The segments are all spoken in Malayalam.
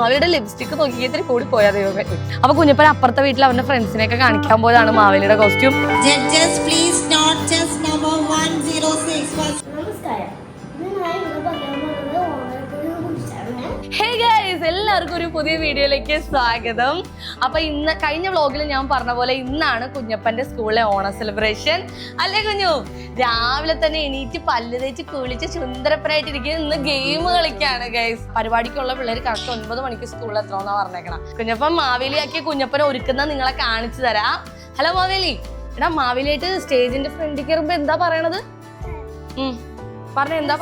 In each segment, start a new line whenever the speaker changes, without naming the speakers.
മാവേലിയുടെ ലിപ്സ്റ്റിക് നോക്കി ഇത്തിരി കൂടി പോയാ ദൈവമേ. അപ്പൊ കുഞ്ഞപ്പൻ അപ്പുറത്തെ വീട്ടിൽ അവന്റെ ഫ്രണ്ട്സിനെയൊക്കെ കാണിക്കാൻ പോയതാണ് മാവേലിയുടെ costume
Judges, please not just number 106. First
നമസ്കാരം. ഇന്ന് ഞാൻ ഇവിടെ പറയാൻ പോകുന്നത് ഓണത്തിനെ കുറിച്ചാണ്
ഹേ എല്ലാവർക്കും ഒരു പുതിയ വീഡിയോയിലേക്ക് സ്വാഗതം. അപ്പൊ ഇന്ന് കഴിഞ്ഞ വ്ലോഗിൽ ഞാൻ പറഞ്ഞ പോലെ ഇന്നാണ് കുഞ്ഞപ്പന്റെ സ്കൂളിലെ ഓണ സെലിബ്രേഷൻ അല്ലേ കുഞ്ഞു? രാവിലെ തന്നെ എണീറ്റ് പല്ല് തേച്ച് കുളിച്ച് സുന്ദരപ്പനായിട്ടിരിക്കുന്ന ഇന്ന് ഗെയിം കളിക്കാണ് ഗൈസ് പരിപാടിക്കുള്ള പിള്ളേർ കറക്റ്റ് ഒൻപത് മണിക്ക് സ്കൂളിൽ എത്തണമെന്നാ പറഞ്ഞേക്കണം. കുഞ്ഞപ്പൻ മാവേലിയാക്കിയ കുഞ്ഞപ്പനെ ഒരുക്കുന്ന നിങ്ങളെ കാണിച്ചു തരാം. ഹലോ മാവേലി. എടാ മാവേലിയായിട്ട് സ്റ്റേജിന്റെ ഫ്രണ്ടിൽ കയറുമ്പോ എന്താ പറയണത്? ഉം. പറഞ്ഞ എന്താ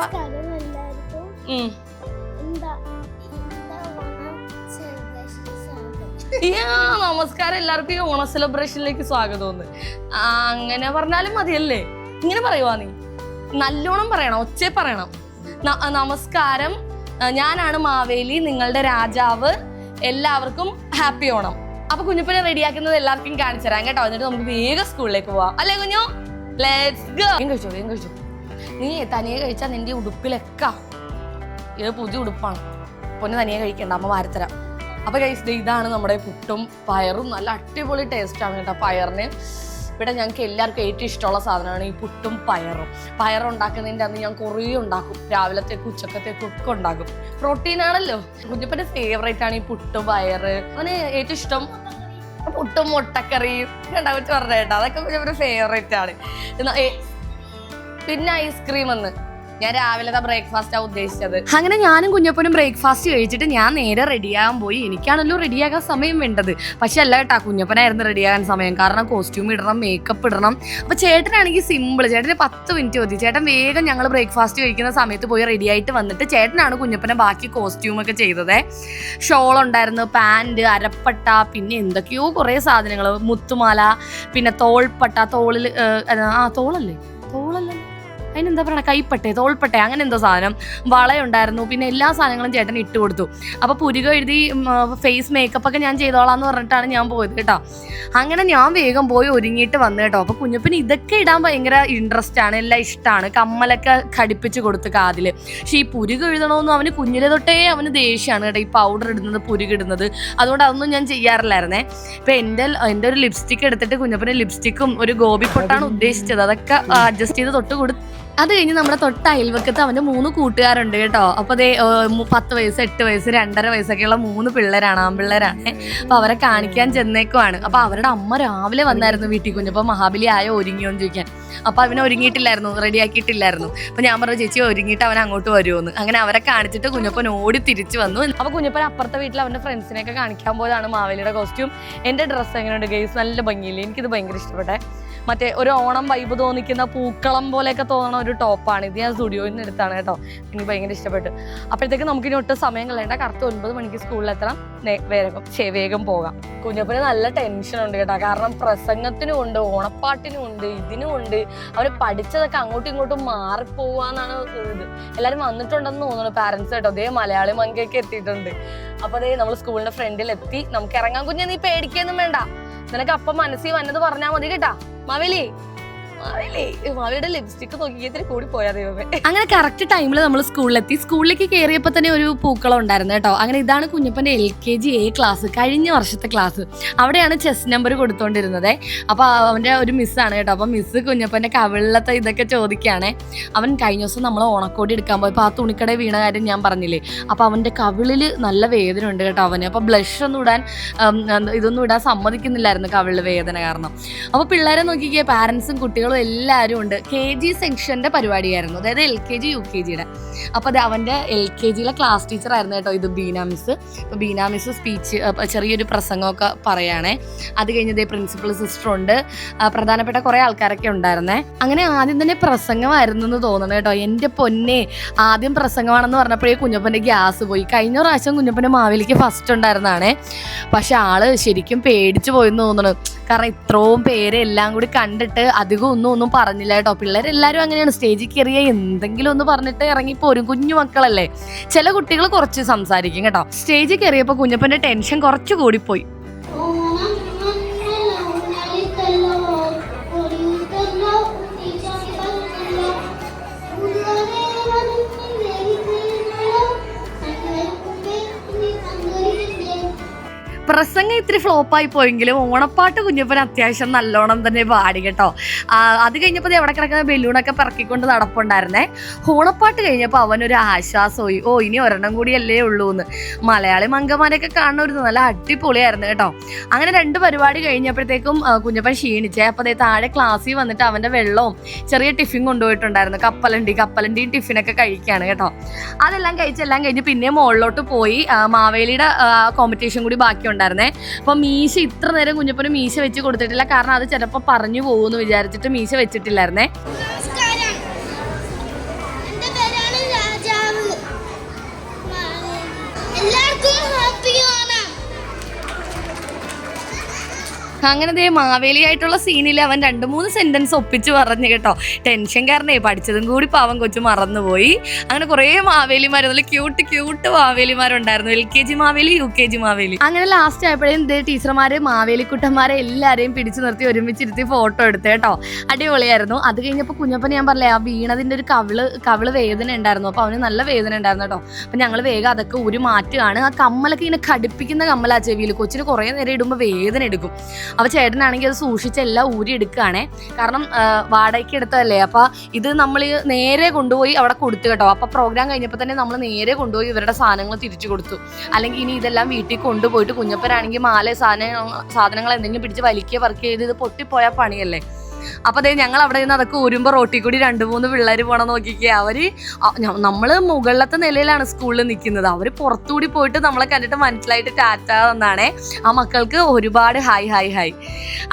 ഉം. നമസ്കാരം എല്ലാവർക്കും ഈ ഓണ സെലിബ്രേഷനിലേക്ക് സ്വാഗതം അങ്ങനെ പറഞ്ഞാലും മതിയല്ലേ? ഇങ്ങനെ പറയുവാ നീ. നല്ലോണം പറയണം ഒച്ച പറയണം. നമസ്കാരം. ഞാനാണ് മാവേലി നിങ്ങളുടെ രാജാവ്. എല്ലാവർക്കും ഹാപ്പി ഓണം. അപ്പൊ കുഞ്ഞുപ്പനെ റെഡിയാക്കുന്നത് എല്ലാവർക്കും കാണിച്ചു തരാം കേട്ടോ. എന്നിട്ട് നമുക്ക് വേഗം സ്കൂളിലേക്ക് പോവാം. അല്ലേ കുഞ്ഞു? ലെറ്റ്സ് ഗോ കഴിച്ചോ വേഗം കഴിച്ചോ. നീ തനിയെ കഴിച്ചാ നിന്റെ ഉടുപ്പിലെക്കാ ഇത് പുതിയ ഉടുപ്പാണ്. പൊന്നെ തനിയെ കഴിക്കണ്ട അമ്മ വാരത്തരാം. അപ്പൊ കഴിച്ചത് ഇതാണ് നമ്മുടെ പുട്ടും പയറും. നല്ല അടിപൊളി ടേസ്റ്റ് ആണ് കേട്ടോ പയറിന്. ഇവിടെ ഞങ്ങൾക്ക് എല്ലാവർക്കും ഏറ്റവും ഇഷ്ടമുള്ള സാധനമാണ് ഈ പുട്ടും പയറും. പയറുണ്ടാക്കുന്നതിന്റെ അന്ന് ഞാൻ കുറേ ഉണ്ടാക്കും. രാവിലത്തേക്ക് ഉച്ചക്കത്തേക്ക് ഒക്കെ ഉണ്ടാക്കും. പ്രോട്ടീൻ ആണല്ലോ. കുഞ്ഞപ്പന്റെ ഫേവറേറ്റ് ആണ് ഈ പുട്ടും പയറ് അവന് ഏറ്റവും ഇഷ്ടം പുട്ടും മുട്ടക്കറിയും. ഉണ്ടാവും പറഞ്ഞേട്ടാ അതൊക്കെ കുഞ്ഞപ്പന്റെ ഫേവറേറ്റ് ആണ്. പിന്നെ ഐസ്ക്രീം എന്ന് ഞാൻ രാവിലത്തെ ബ്രേക്ക്ഫാസ്റ്റ് ആ ഉദ്ദേശിച്ചത്. അങ്ങനെ ഞാനും കുഞ്ഞപ്പനും ബ്രേക്ക്ഫാസ്റ്റ് കഴിച്ചിട്ട് ഞാൻ നേരെ റെഡിയാകാൻ പോയി. എനിക്കാണല്ലോ റെഡിയാകാൻ സമയം വേണ്ടത്. പക്ഷെ അല്ല കേട്ടാ കുഞ്ഞപ്പനായിരുന്നു റെഡിയാകാൻ സമയം. കാരണം കോസ്റ്റ്യൂം ഇടണം മേക്കപ്പ് ഇടണം. അപ്പൊ ചേട്ടനാണെങ്കിൽ സിമ്പിൾ ചേട്ടന് പത്ത് മിനിറ്റ് മതി. ചേട്ടൻ വേഗം ഞങ്ങൾ ബ്രേക്ക്ഫാസ്റ്റ് കഴിക്കുന്ന സമയത്ത് പോയി റെഡി ആയിട്ട് വന്നിട്ട് ചേട്ടനാണ് കുഞ്ഞപ്പനെ ബാക്കി കോസ്റ്റ്യൂം ഒക്കെ ചെയ്തത്. ഷോൾ ഉണ്ടായിരുന്നു പാന്റ് അരപ്പട്ട പിന്നെ എന്തൊക്കെയോ കുറേ സാധനങ്ങൾ മുത്തുമാല പിന്നെ തോൾപ്പട്ട തോളിൽ ആ തോളല്ലേ? തോളല്ലേ? അതിനെന്താ പറയുക കൈപ്പട്ടെ തോൾപ്പട്ടെ അങ്ങനെ എന്തോ സാധനം. വളയുണ്ടായിരുന്നു. പിന്നെ എല്ലാ സാധനങ്ങളും ചേട്ടൻ ഇട്ട് കൊടുത്തു. അപ്പൊ പുരുക എഴുതി ഫേസ് മേക്കപ്പ് ഒക്കെ ഞാൻ ചെയ്തോളാന്ന് പറഞ്ഞിട്ടാണ് ഞാൻ പോയത് കേട്ടോ. അങ്ങനെ ഞാൻ വേഗം പോയി ഒരുങ്ങിയിട്ട് വന്നു കേട്ടോ. അപ്പൊ കുഞ്ഞപ്പന് ഇതൊക്കെ ഇടാൻ ഭയങ്കര ഇൻട്രസ്റ്റ് ആണ്. എല്ലാം ഇഷ്ടമാണ് കമ്മലൊക്കെ ഘടിപ്പിച്ച് കൊടുത്ത് കാതിൽ. പക്ഷെ ഈ പുരുക എഴുതണമെന്നും അവന് കുഞ്ഞിലെ തൊട്ടേ അവന് ദേഷ്യമാണ് കേട്ടോ. ഈ പൗഡർ ഇടുന്നത് പുരുകിടുന്നത് അതുകൊണ്ട് അതൊന്നും ഞാൻ ചെയ്യാറില്ലായിരുന്നേ. ഇപ്പൊ എന്റെ എന്റെ ഒരു ലിപ്സ്റ്റിക് എടുത്തിട്ട് കുഞ്ഞപ്പന് ലിപ്സ്റ്റിക്കും ഒരു ഗോപി പൊട്ടാണ് ഉദ്ദേശിച്ചത്. അതൊക്കെ അഡ്ജസ്റ്റ് ചെയ്ത് തൊട്ട് കൊടുത്തു അത് കഴിഞ്ഞ് നമ്മുടെ തൊട്ട അയൽവക്കത്ത് അവന്റെ മൂന്ന് കൂട്ടുകാരുണ്ട് കേട്ടോ. അപ്പൊ അതേ പത്ത് വയസ്സ് എട്ട് വയസ്സ് രണ്ടര വയസ്സൊക്കെയുള്ള മൂന്ന് പിള്ളേരാണ് ആൺപിള്ളേരാണ്. അപ്പൊ അവരെ കാണിക്കാൻ ചെന്നേക്കുവാണ്. അപ്പൊ അവരുടെ അമ്മ രാവിലെ വന്നായിരുന്നു വീട്ടിൽ കുഞ്ഞപ്പോ മഹാബലി ആയോ ഒരുങ്ങിയോന്ന് ചോദിക്കാൻ. അപ്പൊ അവനെ ഒരുങ്ങിയിട്ടില്ലായിരുന്നു റെഡിയാക്കിയിട്ടില്ലായിരുന്നു. അപ്പൊ ഞാൻ പറഞ്ഞു ചേച്ചി ഒരുങ്ങിയിട്ട് അവൻ അങ്ങോട്ട് വരുമെന്ന് അങ്ങനെ അവരെ കാണിച്ചിട്ട് കുഞ്ഞപ്പൻ ഓടി തിരിച്ചു വന്നു. അപ്പൊ കുഞ്ഞപ്പൻ അപ്പുറത്തെ വീട്ടിൽ അവന്റെ ഫ്രണ്ട്സിനെയൊക്കെ കാണിക്കാൻ പോയതാണ് മാവേലിയുടെ കോസ്റ്റ്യൂം എന്റെ ഡ്രസ്സ് എങ്ങനെയുണ്ട് ഗേസ് നല്ല ഭംഗിയില്ലേ? എനിക്കിത് ഭയങ്കര ഇഷ്ടപ്പെട്ടെ. മറ്റേ ഒരു ഓണം വൈബ് തോന്നിക്കുന്ന പൂക്കളം പോലെയൊക്കെ തോന്നുന്ന ഒരു ടോപ്പാണ് ഇത് ഞാൻ സ്റ്റുഡിയോയിൽ നിന്ന് എടുത്താണ് കേട്ടോ. എനിക്ക് ഭയങ്കര ഇഷ്ടപ്പെട്ടു. അപ്പോഴത്തേക്ക് നമുക്കിനി ഒട്ടും സമയം കളയണ്ട. കറക്റ്റ് ഒൻപത് മണിക്ക് സ്കൂളിലെത്തണം വേഗം വേഗം പോകാം. കുഞ്ഞപ്പന് നല്ല ടെൻഷൻ ഉണ്ട് കേട്ടോ. കാരണം പ്രസംഗത്തിനും ഉണ്ട് ഓണപ്പാട്ടിനും ഉണ്ട് ഇതിനും ഉണ്ട്. അവർ പഠിച്ചതൊക്കെ അങ്ങോട്ടും ഇങ്ങോട്ടും മാറിപ്പോവാന്നാണ് ഇത്. എല്ലാവരും വന്നിട്ടുണ്ടെന്ന് തോന്നുന്നു പാരൻസ് കേട്ടോ. അതേ മലയാളി മങ്കയൊക്കെ എത്തിയിട്ടുണ്ട്. അപ്പോൾ അതേ നമ്മൾ സ്കൂളിന്റെ ഫ്രണ്ടിൽ എത്തി. നമുക്ക് ഇറങ്ങാൻ കുഞ്ഞ് നീ പേടിക്കൊന്നും വേണ്ട. നിനക്ക് അപ്പം മനസ്സിൽ വന്നത് പറഞ്ഞാൽ മതി കേട്ടാ. മാവേലി ലിപ്സ്റ്റിക് കൂടി പോയാ അങ്ങനെ കറക്റ്റ് ടൈമിൽ നമ്മൾ സ്കൂളിലെത്തി. സ്കൂളിലേക്ക് കയറിയപ്പോൾ തന്നെ ഒരു പൂക്കളം ഉണ്ടായിരുന്നു കേട്ടോ. അങ്ങനെ ഇതാണ് കുഞ്ഞപ്പന്റെ L K G A class കഴിഞ്ഞ വർഷത്തെ ക്ലാസ് അവിടെയാണ് ചെസ് നമ്പർ കൊടുത്തോണ്ടിരുന്നത്. അപ്പൊ അവന്റെ ഒരു മിസ്സാണ് കേട്ടോ. അപ്പൊ മിസ് കുഞ്ഞപ്പന്റെ കവിളിലത്തെ ഇതൊക്കെ ചോദിക്കുകയാണേ. അവൻ കഴിഞ്ഞ ദിവസം നമ്മൾ ഓണക്കോടി എടുക്കാൻ പോയപ്പോൾ ആ തുണിക്കട വീണ കാര്യം ഞാൻ പറഞ്ഞില്ലേ? അപ്പൊ അവന്റെ കവിളിൽ നല്ല വേദന ഉണ്ട് കേട്ടോ അവന്. അപ്പൊ ബ്ലഷ് ഒന്നും ഇടാൻ ഇതൊന്നും ഇടാൻ സമ്മതിക്കുന്നില്ലായിരുന്നു കവിളിൽ വേദന കാരണം. അപ്പൊ പിള്ളേരെ നോക്കിക്കേ പാരന്റ്സും കുട്ടികളും എല്ലാവരും ഉണ്ട്. കെ ജി സെക്ഷന്റെ പരിപാടിയായിരുന്നു. അതായത് L K G U K ജിയുടെ അപ്പോൾ അത് അവന്റെ എൽ കെ ജിയിലെ ക്ലാസ് ടീച്ചർ ആയിരുന്നു കേട്ടോ ഇത് ബീന മിസ് അപ്പോൾ ബീന മിസ് സ്പീച്ച് ചെറിയൊരു പ്രസംഗമൊക്കെ പറയുകയാണേ അത് കഴിഞ്ഞതേ പ്രിൻസിപ്പൽ സിസ്റ്റർ ഉണ്ട്. പ്രധാനപ്പെട്ട കുറേ ആൾക്കാരൊക്കെ ഉണ്ടായിരുന്നേ. അങ്ങനെ ആദ്യം തന്നെ പ്രസംഗമായിരുന്നു എന്ന് തോന്നുന്നു കേട്ടോ. എന്റെ പൊന്നെ ആദ്യം പ്രസംഗമാണെന്ന് പറഞ്ഞപ്പോഴേ കുഞ്ഞപ്പന്റെ ഗ്യാസ് പോയി. കഴിഞ്ഞ പ്രാവശ്യം കുഞ്ഞപ്പന്റെ മാവേലിക്ക് ഫസ്റ്റ് ഉണ്ടായിരുന്നതാണേ പക്ഷെ ആൾ ശരിക്കും പേടിച്ചു പോയെന്ന് തോന്നുന്നു. കാരണം ഇത്രയും പേര് എല്ലാം കൂടി കണ്ടിട്ട് അധികം ഒന്നും ഒന്നും പറഞ്ഞില്ല കേട്ടോ. പിള്ളേരെല്ലാവരും അങ്ങനെയാണ്. സ്റ്റേജിൽ കയറിയ എന്തെങ്കിലും ഒന്ന് പറഞ്ഞിട്ട് ഇറങ്ങി ഇറങ്ങിപ്പോരും കുഞ്ഞു മക്കളല്ലേ? ചില കുട്ടികൾ കുറച്ച് സംസാരിക്കും കേട്ടോ. സ്റ്റേജിൽ കയറിയപ്പോൾ കുഞ്ഞപ്പന്റെ ടെൻഷൻ കുറച്ച് കൂടിപ്പോയി. പ്രസംഗം ഇത്തിരി ഫ്ലോപ്പായി പോയെങ്കിലും ഓണപ്പാട്ട് കുഞ്ഞപ്പൻ അത്യാവശ്യം നല്ലോണം തന്നെ പാടി കേട്ടോ. അത് കഴിഞ്ഞപ്പോൾ എവിടെ കിടക്കുന്ന ബലൂണൊക്കെ പിറക്കിക്കൊണ്ട് നടപ്പുണ്ടായിരുന്നേ. ഓണപ്പാട്ട് കഴിഞ്ഞപ്പോൾ അവനൊരു ആശ്വാസമായി. ഓ ഇനി ഒരെണ്ണം കൂടിയല്ലേ ഉള്ളൂ എന്ന് മലയാളി മംഗമാരെയൊക്കെ കാണുന്ന ഒരു നല്ല അടിപൊളിയായിരുന്നു കേട്ടോ. അങ്ങനെ രണ്ട് പരിപാടി കഴിഞ്ഞപ്പോഴത്തേക്കും കുഞ്ഞപ്പൻ ക്ഷീണിച്ചേ. അപ്പോൾ അതേ താഴെ ക്ലാസ്സിൽ വന്നിട്ട് അവന്റെ വെള്ളവും ചെറിയ ടിഫിൻ കൊണ്ടുപോയിട്ടുണ്ടായിരുന്നു. കപ്പലണ്ടി കപ്പലണ്ടിയും ടിഫിനൊക്കെ കഴിക്കുകയാണ് കേട്ടോ. അതെല്ലാം കഴിച്ചെല്ലാം കഴിഞ്ഞ് പിന്നെ മുകളിലോട്ട് പോയി. മാവേലിയുടെ കോമ്പറ്റീഷൻ കൂടി ബാക്കി ഉണ്ടായിരുന്നേ. അപ്പോൾ മീശ ഇത്ര നേരം കുഞ്ഞപ്പന് മീശ വെച്ച് കൊടുത്തിട്ടില്ല. കാരണം അത് ചിലപ്പോൾ പറഞ്ഞു പോകുമെന്ന് വിചാരിച്ചിട്ട് മീശ വെച്ചിട്ടില്ലായിരുന്നേ. അങ്ങനെ ദേ മാവേലി ആയിട്ടുള്ള സീനിൽ അവൻ രണ്ട് മൂന്ന് സെന്റൻസ് ഒപ്പിച്ച് പറഞ്ഞു കേട്ടോ. ടെൻഷൻ കാരണേ പഠിച്ചതും കൂടി പാവം കൊച്ചു മറന്നുപോയി. അങ്ങനെ കുറേ മാവേലിമാർ നല്ല cute cute മാവേലിമാരുണ്ടായിരുന്നു. L K G Maveli U K G Maveli. അങ്ങനെ ലാസ്റ്റ് ആയപ്പോഴേ ദേ ടീച്ചർമാര് മാവേലിക്കുട്ടന്മാരെ എല്ലാരെയും പിടിച്ചു നിർത്തി ഒരുമിച്ചിരുത്തി ഫോട്ടോ എടുത്ത് കേട്ടോ. അടിപൊളിയായിരുന്നു. അത് കഴിഞ്ഞപ്പോൾ കുഞ്ഞപ്പൻ ഞാൻ പറഞ്ഞേ ആ വീണതിന്റെ ഒരു കവിൾ കവിൾ വേദന ഉണ്ടായിരുന്നു. അപ്പോൾ അവന് നല്ല വേദന ഉണ്ടായിരുന്നു കേട്ടോ. അപ്പം ഞങ്ങൾ വേഗം അതൊക്കെ ഒരു മാറ്റുകയാണ്. ആ കമ്മലൊക്കെ ഇങ്ങനെ കടുപ്പിക്കുന്ന കമ്മലാ ചെവിയിൽ കൊച്ചിന് കുറേ നേരം ഇടുമ്പോൾ വേദന എടുക്കും. അപ്പോൾ ചേട്ടനാണെങ്കിൽ അത് സൂക്ഷിച്ച് ഊരി എടുക്കുകയാണേ. കാരണം വാടകയ്ക്ക് എടുത്തതല്ലേ. അപ്പോൾ ഇത് നമ്മൾ നേരെ കൊണ്ടുപോയി അവിടെ കൊടുത്തു കേട്ടോ. അപ്പോൾ പ്രോഗ്രാം കഴിഞ്ഞപ്പോൾ തന്നെ നമ്മൾ നേരെ കൊണ്ടുപോയി ഇവരുടെ സാധനങ്ങൾ തിരിച്ചു കൊടുത്തു. അല്ലെങ്കിൽ ഇനി ഇതെല്ലാം വീട്ടിൽ കൊണ്ടുപോയിട്ട് കുഞ്ഞപ്പനാണെങ്കിൽ മാല സാധനങ്ങൾ സാധനങ്ങൾ എന്തെങ്കിലും പിടിച്ച് വലിക്കുക വർക്ക് ചെയ്ത് ഇത് പൊട്ടിപ്പോയാൽ പണിയല്ലേ. അപ്പൊ അതെ ഞങ്ങൾ അവിടെ നിന്ന് അതൊക്കെ ഊരുമ്പോ റോട്ടിൽ കൂടി രണ്ട് മൂന്ന് പിള്ളേർ പോണ നോക്കിക്കേ അവർ നമ്മൾ മുകളിലത്തെ നിലയിലാണ് സ്കൂളിൽ നിൽക്കുന്നത്. അവർ പുറത്തുകൂടി പോയിട്ട് നമ്മളെ കണ്ടിട്ട് മനസ്സിലായിട്ട് ടാറ്റ എന്നാണേ ആ മക്കൾക്ക് ഒരുപാട് ഹായ് ഹായ് ഹായ്.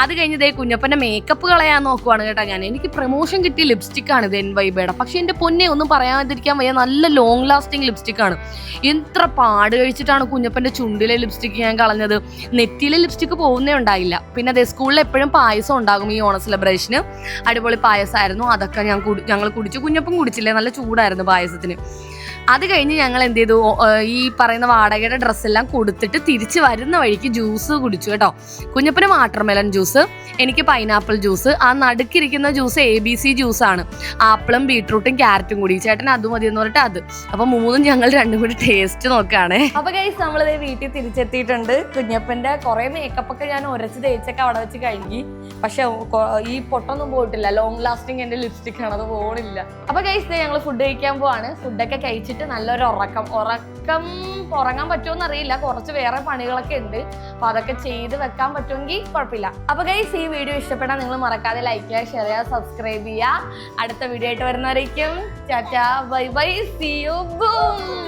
അത് കഴിഞ്ഞ് ദേ കുഞ്ഞപ്പന്റെ മേക്കപ്പ് കളയാൻ നോക്കുവാണ് കേട്ടോ ഞാൻ. എനിക്ക് പ്രൊമോഷൻ കിട്ടിയ ലിപ്സ്റ്റിക് ആണ് ഇത് എൻ വൈബയുടെ പക്ഷെ എന്റെ പൊന്നെ ഒന്നും പറയാതിരിക്കാൻ വയ്യ. നല്ല ലോങ് ലാസ്റ്റിംഗ് ലിപ്സ്റ്റിക് ആണ്. എത്ര പാട് കഴിച്ചിട്ടാണ് കുഞ്ഞപ്പന്റെ ചുണ്ടിലെ ലിപ്സ്റ്റിക് ഞാൻ കളഞ്ഞത്. നെറ്റിയിലെ ലിപ്സ്റ്റിക് പോകുന്നേ ഉണ്ടായില്ല. പിന്നെ അതെ സ്കൂളിൽ എപ്പോഴും പായസം ഉണ്ടാകും ഈ ഓണ സെലിബ്രേഷന് അടിപൊളി പായസമായിരുന്നു അതൊക്കെ ഞാൻ ഞങ്ങൾ കുടിച്ചു. കുഞ്ഞപ്പം കുടിച്ചില്ലേ? നല്ല ചൂടായിരുന്നു പായസത്തിന്. അത് കഴിഞ്ഞ് ഞങ്ങൾ എന്ത് ചെയ്തു? ഈ പറയുന്ന വാടകയുടെ ഡ്രസ്സെല്ലാം കൊടുത്തിട്ട് തിരിച്ച് വരുന്ന വഴിക്ക് ജ്യൂസ് കുടിച്ചു കേട്ടോ. കുഞ്ഞപ്പന് വാട്ടർമെലൺ ജ്യൂസ് എനിക്ക് പൈനാപ്പിൾ ജ്യൂസ് ആ നടുക്കിരിക്കുന്ന ജ്യൂസ് എ ബി സി ജ്യൂസാണ് ആപ്പിളും ബീട്രൂട്ടും ക്യാരറ്റും കൂടി. ചേട്ടൻ അത് മതി എന്ന് പറഞ്ഞിട്ട് അത്. അപ്പൊ മൂന്നും ഞങ്ങൾ രണ്ടും കൂടി ടേസ്റ്റ് നോക്കുകയാണേ. അപ്പൊ ഗൈസ് നമ്മളിത് വീട്ടിൽ തിരിച്ചെത്തിയിട്ടുണ്ട്. കുഞ്ഞപ്പന്റെ കുറെ മേക്കപ്പ് ഒക്കെ ഞാൻ ഉരച്ച് തേച്ചൊക്കെ അവിടെ വെച്ച് കഴുകി. പക്ഷെ ഈ പൊട്ടൊന്നും പോയിട്ടില്ല. ലോങ് ലാസ്റ്റിംഗ് എന്റെ ലിപ്സ്റ്റിക് ആണ്. അത് പോണില്ല. അപ്പൊ ഗൈസ് ഞങ്ങൾ ഫുഡ് കഴിക്കാൻ പോവാണ്. ഫുഡൊക്കെ കഴിച്ചിട്ട് നല്ലൊരു ഉറക്കം. ഉറക്കം ഉറങ്ങാൻ പറ്റുമോ അറിയില്ല കുറച്ച് വേറെ പണികളൊക്കെ ഉണ്ട്. അപ്പൊ അതൊക്കെ ചെയ്ത് വെക്കാൻ പറ്റുമെങ്കിൽ കുഴപ്പമില്ല. അപ്പൊ ഗൈസ് ഈ വീഡിയോ ഇഷ്ടപ്പെട്ടാൽ നിങ്ങൾ മറക്കാതെ ലൈക്ക് ചെയ്യുക ഷെയർ ചെയ്യുക സബ്സ്ക്രൈബ് ചെയ്യുക. അടുത്ത വീഡിയോ ആയിട്ട് വരുന്നവരേക്കും. Tata bye bye. See you boom